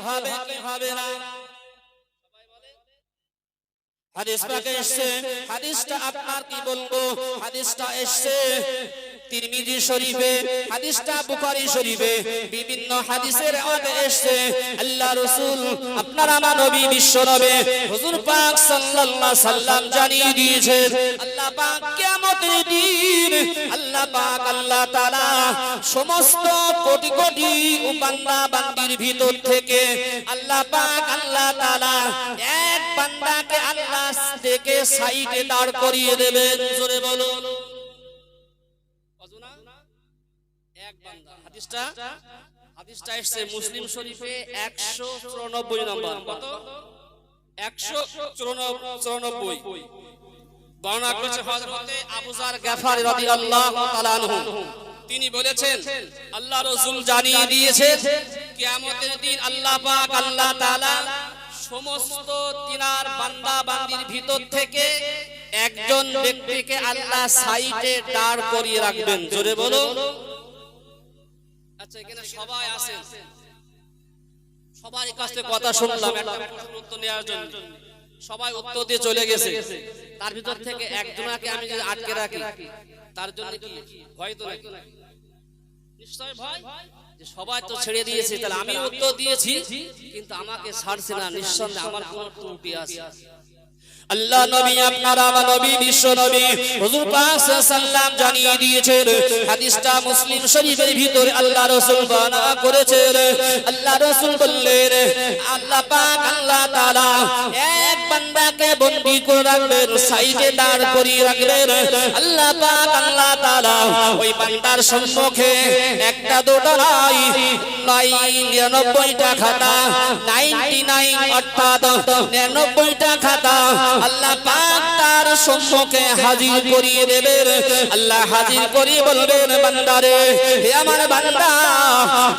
হবে কি হবে না। হাদিস পাকে এসছে। হাদিসটা আপনার কি বলব? হাদিসটা এসছে। তিরমিজি শরীফে, হাদিসটা বুখারী শরীফে, বিভিন্ন হাদিসের আল্লাহ আপনার আমার নবী বিশ্ব হুজুর পাক সাল্লাম জানিয়ে আল্লাহ পাক দিন, আল্লাহ পাক, আল্লাহ সমস্ত কোটি কোটি বান্দা বান্দির ভিতর থেকে আল্লাহ পাক, আল্লাহ তাআলা এক বান্দাকে আল্লাহ থেকে সাইডে দাঁড় করিয়ে দেবেন। জোরে বলুন। এক বান্দা। হাদিসটা হাদিসটা এসেছে মুসলিম শরীফে 194 নম্বর। কত? 194 বর্ণনা করেছে হযরতে আবু যার গাফারি রাদিয়াল্লাহু তাআলা আনহু। তিনি বলেছেন আল্লাহ রাসূল জানিয়ে দিয়েছেন কিয়ামতের দিন আল্লাহ পাক আল্লাহ তাআলা সমস্ত তিনার বান্দা বান্দির ভিতর থেকে একজন ব্যক্তিকে আল্লাহ সাইডে দাঁড় করিয়ে রাখবেন। জোরে বলো। আচ্ছা এখানে সবাই আছেন সবার কাছ থেকে কথা শুনলাম একটা প্রশ্ন উত্তর নেওয়ার জন্য। সবাই উত্তর দিয়ে চলে গেছে। তার ভিতর থেকে একজনাকে আমি যদি আটকে রাখি তার জন্য কি ভয় তো নাকি নিশ্চয় ভয়? যে সবাই তো ছেড়ে দিয়েছে তাহলে আমি উত্তর দিয়েছি কিন্তু আমাকে ছাড়ছে না নিঃসন্দেহে আমার কোন ত্রুটি আছে। আল্লাহ নবী, আপনার আমার নবী, বিশ্ব নবী, হুজুর পাক সাল্লাম জানিয়ে দিয়েছেন, হাদিসটা মুসলিম শরীফের ভিতরে আল্লাহ রাসূল বর্ণনা করেছেন, আল্লাহ রাসূল বললেন, আল্লাহ পাক, আল্লাহ তাআলা এক বান্দাকে বন্দী করে রাখবেন সাইডে দাঁড় করিয়ে রাখবেন, আল্লাহ পাক, আল্লাহ তাআলা ওই বান্দার সম্মুখে একটা দুটো নয় নয় নিরানব্বইটা খাতা নাইনটি নাইন অর্থাৎ নিরানব্বইটা খাতা আল্লাহ পাক তার সম্মুখে হাজির করিয়ে দেবেন। আল্লাহ হাজির করিয়ে বলবেন, বান্দারে, হে আমার বান্দা,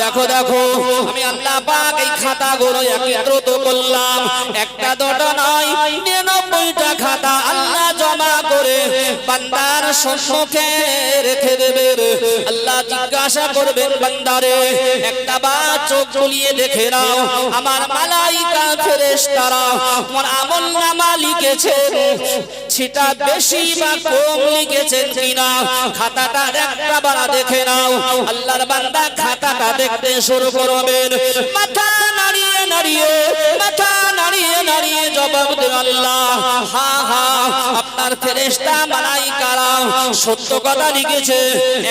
দেখো দেখো, আমি আল্লাহ পাক এই খাতাগুলো একত্রিত করলাম। একটা দুটো নয়, নিরানব্বইটা খাতা বান্দার সম্মুখে রেখে দেবেন। আল্লাহ জিজ্ঞাসা করবেন, বান্দারে, একটা বার চোখ জ্বলিয়ে দেখে নাও। আমার মালাইকা ফেরেশতারা, তোমার আমল নামা লিখেছেন। সেটা বেশি বা কম লিখেছেন কিনা, খাতাটা একটা বার দেখে নাও। আল্লাহর বান্দা খাতাটা দেখতে শুরু করবেন। মাথা নাড়িয়ে নাড়িয়ে, মাথা নাড়িয়ে নাড়িয়ে জবাব দেন আল্লাহ। হা হা আপনার ফেরেশতা মালাইকারা সত্য কথা লিখেছে।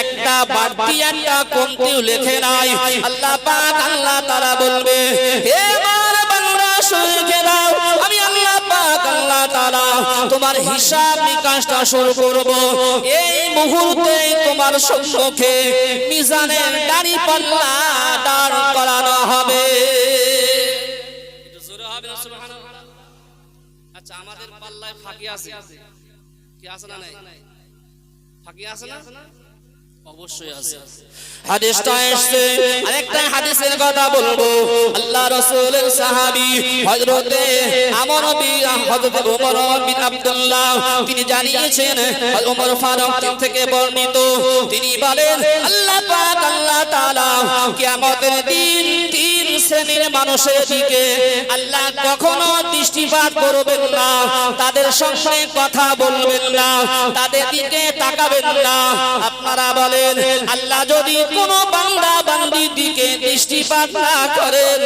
একটা বাড়তি একটা কমতিও লেখে নাই। আল্লাহ পাক, আল্লাহ তারা বলবে, হে আমার বান্দা শুনে দাও। আমি আল্লাহ পাক, আল্লাহ তাআলা তোমার হিসাব নিকাশটা শুরু করব। এই মুহূর্তে তোমার সম্মুখে মিজানের দাড়ি পাল্লা দাঁড় করানো হবে। আচ্ছা আমাদের পাল্লায় ফাঁকি আছে। কি আছে না নাই? ফাঁকি আছে না? অবশ্যই আছে। হাদিসটা এসেছে আরেকটা হাদিসের কথা বলব। আল্লাহ রাসূলের সাহাবী হযরতে আমর বিন হযরত ওমর বিন আব্দুল্লাহ তিনি জানিয়েছেন ওমর ফারুক থেকে বর্ণিত। তিনি বলেন আল্লাহ পাক আল্লাহ তাআলা কিয়ামতের দিন তিন শ্রেণির মানুষের দিকে আল্লাহ কখনো দৃষ্টিপাত করবেন না তাদের সঙ্গে কথা বলবেন না তাদের দিকে তাকাবেন না। আপনারা বলেন, আল্লাহ যদি কোন বান্দা বান্দির দিকে দৃষ্টিপাত না করেন,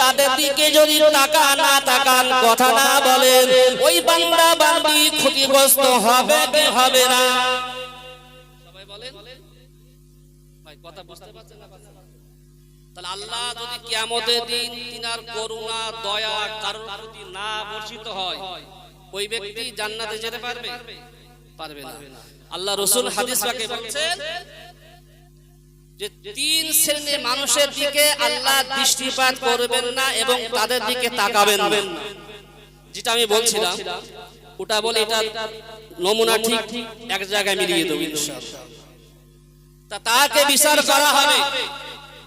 তাদের দিকে যদি তাকা না তাকান কথা না বলেন, ওই বান্দা বান্দি ক্ষতিগ্রস্ত হবে কি হবে না? সবাই বলেন। ভাই, কথা বুঝতে পারছেন না তাহলে আল্লাহ যদি কিয়ামতের দিন তিনার করুণা, দয়া, কারোর প্রতি না বর্ষিত হয়, ওই ব্যক্তি জান্নাতে যেতে পারবে? পারবে না। আল্লাহ রসুল হাদিস পাকে বলছেন যে তিন শ্রেণির মানুষের দিকে আল্লাহ দৃষ্টিপাত করবেন না এবং তাদের দিকে তাকাবেন না। যেটা আমি বলছিলাম ওটা বলে এটা নমুনা ঠিক এক জায়গায় মিলিয়ে দেবো ইনশাআল্লাহ। তা তাকে বিচার করা হবে।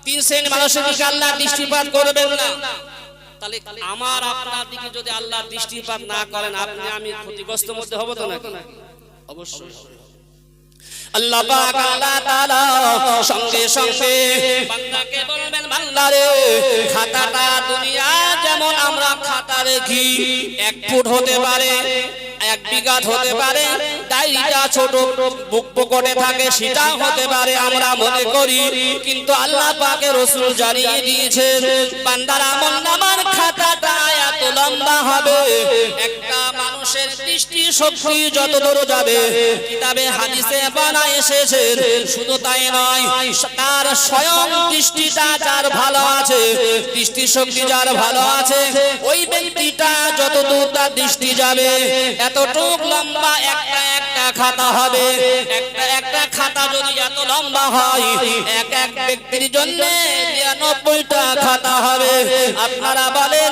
তিন শ্রেণির মানুষের দিকে আল্লাহ দৃষ্টিপাত করবেন না। তাহলে আমার আপনার দিকে যদি আল্লাহ দৃষ্টিপাত না করেন আপনি আমি ক্ষতিগ্রস্ত মধ্যে হব তো নাকি? অবশ্যই। আল্লাহ পাক আল্লাহ তাআলা সঙ্গে সঙ্গে বান্দাকে বলবেন বান্দারে খাতাটা দুনিয়া আমরা খাতা ফুট হতে পারে, এক হতে পারে ছোট, বুক পকেটে থাকে, সেটা হতে পারে আমরা মনে করি। কিন্তু আল্লাহ পাকে রসুল জানিয়ে দিয়েছে বান্দার আমল নামার খাতাটা এত লম্বা হবে, একটা দৃষ্টি শক্তি যত দূর যাবে, কিতাবে, হাদিসে বানা এসেছে, শুধু তাই নয়, তার স্বয়ং দৃষ্টিটা যার ভালো আছে দৃষ্টি শক্তি যার ভালো আছে, ওই ব্যক্তিটা যত দূর তার দৃষ্টি যাবে, এতটুক লম্বা একটা একটা খাতা হবে। একটা একটা খাতা যদি এত লম্বা হয়, এক এক ব্যক্তির জন্য নিরানব্বইটা খাতা হবে। আপনারা বলেন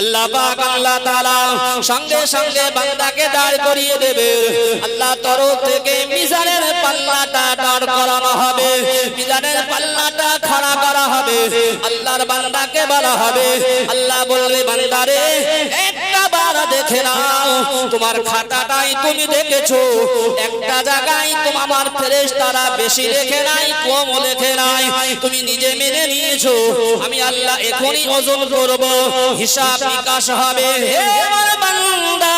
আল্লাহ পাক, আল্লাহ তাআলা সঙ্গে সঙ্গে বান্দাকে দাঁড় করিয়ে দেবে। আল্লাহ তরফ থেকে মিজানের পাল্লাটা দাঁড় করানো হবে। মিজানের পাল্লাটা খাড়া করা হবে। আল্লাহর বান্দাকে বলা হবে। আল্লাহ বলবে বান্দারে দেখে নাও তোমার খাতাটাই তুমি দেখেছ। একটা জায়গায় তোমার আমার ফেরেশতারা বেশি লেখে নাই কম লেখে নাই। তুমি নিজে মেনে নিয়েছো। আমি আল্লাহ এখনই ওজন করব। হিসাব নিকাশ হবে। হে আমার বান্দা,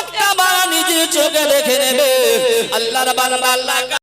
একটা বার নিজের চোখে দেখে নেবে। আল্লাহর বান্দা, আল্লাহ